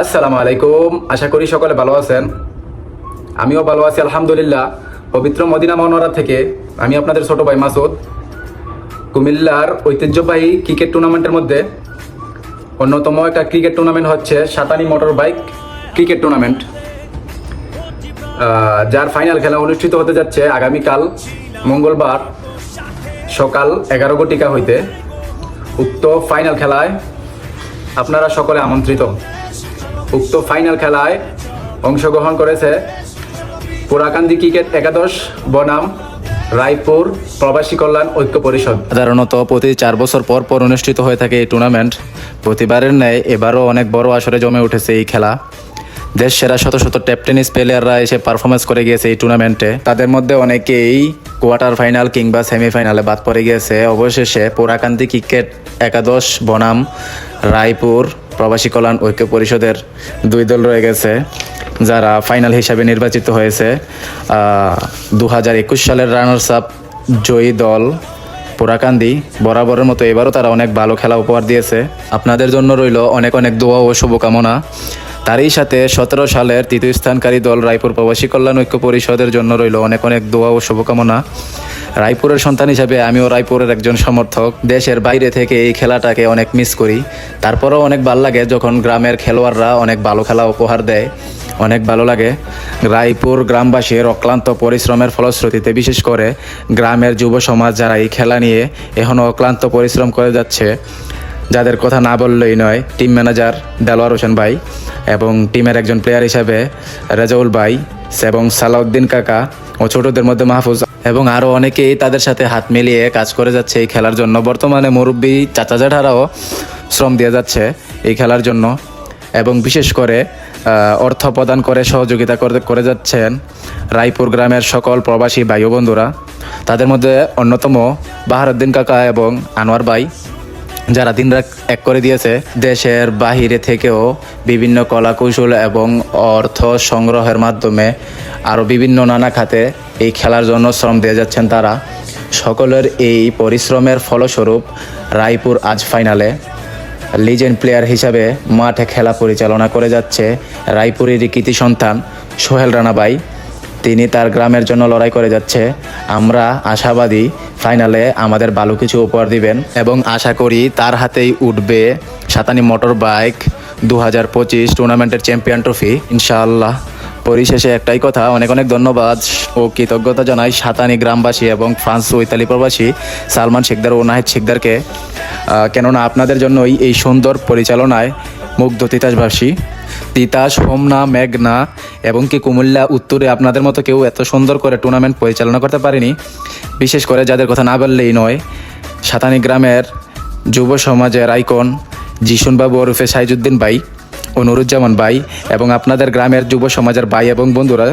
আসসালামু আলাইকুম। আশা করি সকলে ভালো আছেন। আমিও ভালো আছি, আলহামদুলিল্লাহ। পবিত্র মদিনা মনোরা থেকে আমি আপনাদের ছোট ভাই মাসুদ। কুমিল্লার ঐতিহ্যবাহী ক্রিকেট টুর্নামেন্টের মধ্যে অন্যতম একটা ক্রিকেট টুর্নামেন্ট হচ্ছে সাতানি মোটর বাইক ক্রিকেট টুর্নামেন্ট। যার ফাইনাল খেলা অনুষ্ঠিত হতে যাচ্ছে আগামীকাল মঙ্গলবার সকাল এগারো ঘটিকা হইতে। উক্ত ফাইনাল খেলায় আপনারা সকলে আমন্ত্রিত। উক্ত ফাইনাল খেলায় অংশগ্রহণ করেছে পুরাকান্দি ক্রিকেট একাদশ, বনাম, রায়পুর, প্রবাসী কল্যাণ ঐক্য পরিষদ। সাধারণত প্রতি চার বছর পর পর অনুষ্ঠিত হয়ে থাকে এই টুর্নামেন্ট প্রতিবারের ন্যায় এবারও অনেক বড় আসরে জমে উঠেছে এই খেলা। দেশ সেরা শত শত ট্যাপ টেনিস প্লেয়াররা এসে পারফরমেন্স করে গিয়েছে এই টুর্নামেন্টে তাদের মধ্যে অনেকেই কোয়ার্টার ফাইনাল কিংবা সেমিফাইনালে বাদ পড়ে গিয়েছে। অবশেষে পোড়াকান্দি ক্রিকেট একাদশ, বনাম, রায়পুর প্রবাসী কল্যাণ ঐক্য পরিষদের দুই দল রয়ে গেছে, যারা ফাইনাল হিসাবে নির্বাচিত হয়েছে। দু হাজার একুশ সালের রানার্স আপ জয়ী দল পোড়াকান্দি, বরাবরের মতো এবারও তারা অনেক ভালো খেলা উপহার দিয়েছে। আপনাদের জন্য রইল অনেক অনেক দোয়া ও শুভকামনা। তারই সাথে সতেরো সালের তৃতীয় স্থানকারী দল রায়পুর প্রবাসী কল্যাণ ঐক্য পরিষদের জন্য রইল অনেক অনেক দোয়া ও শুভকামনা। রায়পুরের সন্তান হিসাবে আমিও রায়পুরের একজন সমর্থক। দেশের বাইরে থেকে এই খেলাটাকে অনেক মিস করি। তারপরেও অনেক ভালো লাগে যখন গ্রামের খেলোয়াড়রা অনেক ভালো খেলা উপহার দেয়। অনেক ভালো লাগে। রায়পুর গ্রামবাসীর অক্লান্ত পরিশ্রমের ফলশ্রুতিতে বিশেষ করে গ্রামের যুব সমাজ যারা এই খেলা নিয়ে এখনও অক্লান্ত পরিশ্রম করে যাচ্ছে, যাদের কথা না বললেই নয় টিম ম্যানেজার দেলোয়ার হোসেন ভাই এবং টিমের একজন প্লেয়ার হিসাবে রেজাউল ভাই, এবং সালাউদ্দিন কাকা ও ছোটদের মধ্যে মাহফুজ এবং আরও অনেকেই তাদের সাথে হাত মিলিয়ে কাজ করে যাচ্ছে এই খেলার জন্য। বর্তমানে মুরব্বী চাচা জেঠারাও শ্রম দিয়ে যাচ্ছে এই খেলার জন্য এবং বিশেষ করে অর্থ প্রদান করে সহযোগিতা করে করে যাচ্ছেন রায়পুর গ্রামের সকল প্রবাসী ভাই বন্ধুরা। তাদের মধ্যে অন্যতম বাহারুদ্দিন কাকা এবং আনোয়ার ভাই, যারা দিনরাত এক করে দিয়েছে। দেশের বাহিরে থেকেও বিভিন্ন কলা কৌশল এবং অর্থ সংগ্রহের মাধ্যমে আরও বিভিন্ন নানা খাতে এই খেলার জন্য শ্রম দিয়ে যাচ্ছেন তারা। সকলের এই পরিশ্রমের ফলস্বরূপ রায়পুর আজ ফাইনালে লিজেন্ড প্লেয়ার হিসাবে মাঠে খেলা পরিচালনা করে যাচ্ছে রায়পুরেরই কৃতি সন্তান সোহেল রানাবাই। তিনি তার গ্রামের জন্য লড়াই করে যাচ্ছে। আমরা আশাবাদী ফাইনালে আমাদের ভালো কিছু উপহার দিবেন এবং আশা করি তার হাতেই উঠবে সাতানি মোটর বাইক দু হাজার পঁচিশ টুর্নামেন্টের চ্যাম্পিয়ন ট্রফি, ইনশাআল্লাহ। পরিশেষে একটাই কথা, অনেক অনেক ধন্যবাদ ও কৃতজ্ঞতা জানাই সাতানি গ্রামবাসী এবং ফ্রান্স ও ইতালি প্রবাসী সালমান শেখদার ও নাহিদ শেখদারকে। কেননা আপনাদের জন্যই এই সুন্দর পরিচালনায় মুগ্ধ তিতাসবাসী। তিতাস, হোমনা, মেঘনা এবং কি কুমিল্লা উত্তরে আপনাদের মতো কেউ এত সুন্দর করে টুর্নামেন্ট পরিচালনা করতে পারেনি। বিশেষ করে যাদের কথা না বললেই নয়, সাতানি গ্রামের যুব সমাজের আইকন জিসুনবাবু ওরফে সাইজুদ্দিন ভাই। ও নুরুজ্জামান ভাই এবং আপনাদের গ্রামের যুব সমাজের ভাই এবং বন্ধুরা,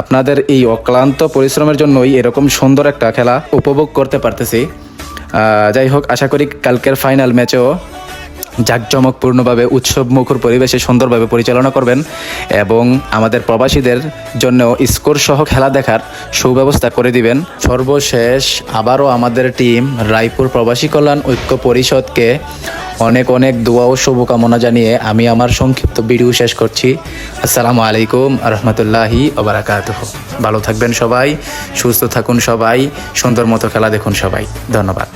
আপনাদের এই অক্লান্ত পরিশ্রমের জন্যই এরকম সুন্দর একটা খেলা উপভোগ করতে পারতেছি। যাই হোক, আশা করি কালকের ফাইনাল ম্যাচেও জাঁকজমকপূর্ণভাবে উৎসব মুখর পরিবেশে সুন্দরভাবে পরিচালনা করবেন এবং আমাদের প্রবাসীদের জন্য স্কোর সহ খেলা দেখার সুব্যবস্থা করে দিবেন। সর্বশেষ আবারও আমাদের টিম রায়পুর প্রবাসী কল্যাণ ঐক্য পরিষদকে অনেক অনেক দোয়া ও শুভকামনা জানিয়ে আমি আমার সংক্ষিপ্ত ভিডিও শেষ করছি। আসসালামু আলাইকুম রহমতুল্লাহি ওবরাকাত ভালো থাকবেন সবাই, সুস্থ থাকুন সবাই, সুন্দর মতো খেলা দেখুন সবাই। ধন্যবাদ।